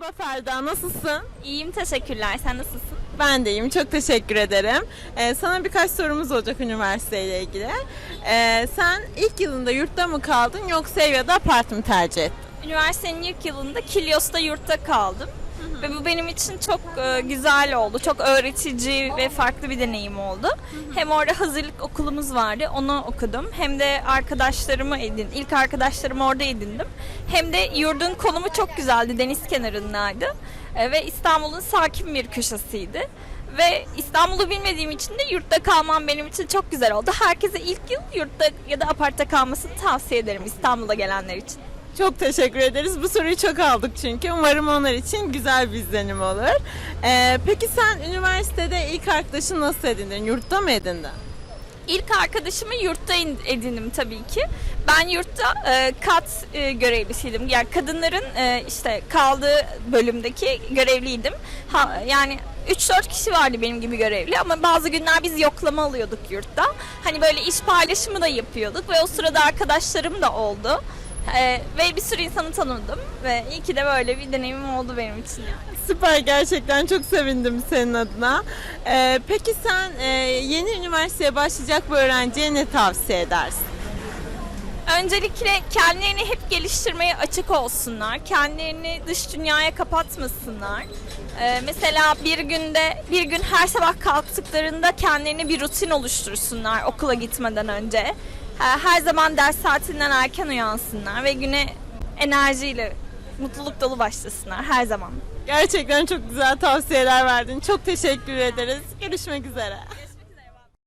Merhaba Ferda, nasılsın? İyiyim teşekkürler. Sen nasılsın? Ben de iyiyim, çok teşekkür ederim. Ee, sana birkaç sorumuz olacak üniversiteyle ilgili. Ee, sen ilk yılında yurtta mı kaldın yoksa ev ya da apart mı tercih ettin? Üniversitenin ilk yılında Kilyos'ta yurtta kaldım. Ve bu benim için çok e, güzel oldu. Çok öğretici ve farklı bir deneyim oldu. Hem orada hazırlık okulumuz vardı. Onu okudum. Hem de arkadaşlarımı edin. ilk arkadaşlarımı orada edindim. Hem de yurdun konumu çok güzeldi. Deniz kenarındaydı. E, ve İstanbul'un sakin bir köşesiydi. Ve İstanbul'u bilmediğim için de yurtta kalmam benim için çok güzel oldu. Herkese ilk yıl yurtta ya da apartta kalmasını tavsiye ederim İstanbul'a gelenler için. Çok teşekkür ederiz. Bu soruyu çok aldık çünkü. Umarım onlar için güzel bir izlenim olur. Ee, peki sen üniversitede ilk arkadaşını nasıl edindin? Yurtta mı edindin? İlk arkadaşımı yurtta in- edindim tabii ki. Ben yurtta e, kat e, görevlisiydim. Yani kadınların e, işte kaldığı bölümdeki görevliydim. Ha, yani 3-4 kişi vardı benim gibi görevli ama bazı günler biz yoklama alıyorduk yurtta. Hani böyle iş paylaşımı da yapıyorduk ve o sırada arkadaşlarım da oldu. E, ve bir sürü insanı tanıdım ve iyi ki de böyle bir deneyimim oldu benim için. Süper gerçekten çok sevindim senin adına. Ee, peki sen e, yeni üniversiteye başlayacak bir öğrenciye ne tavsiye edersin? Öncelikle kendilerini hep geliştirmeye açık olsunlar. Kendilerini dış dünyaya kapatmasınlar. Ee, mesela bir günde bir gün her sabah kalktıklarında kendilerine bir rutin oluştursunlar okula gitmeden önce. Ee, her zaman ders saatinden erken uyansınlar ve güne enerjiyle mutluluk dolu başlasınlar her zaman. Gerçekten çok güzel tavsiyeler verdin. Çok teşekkür ederiz. Görüşmek üzere.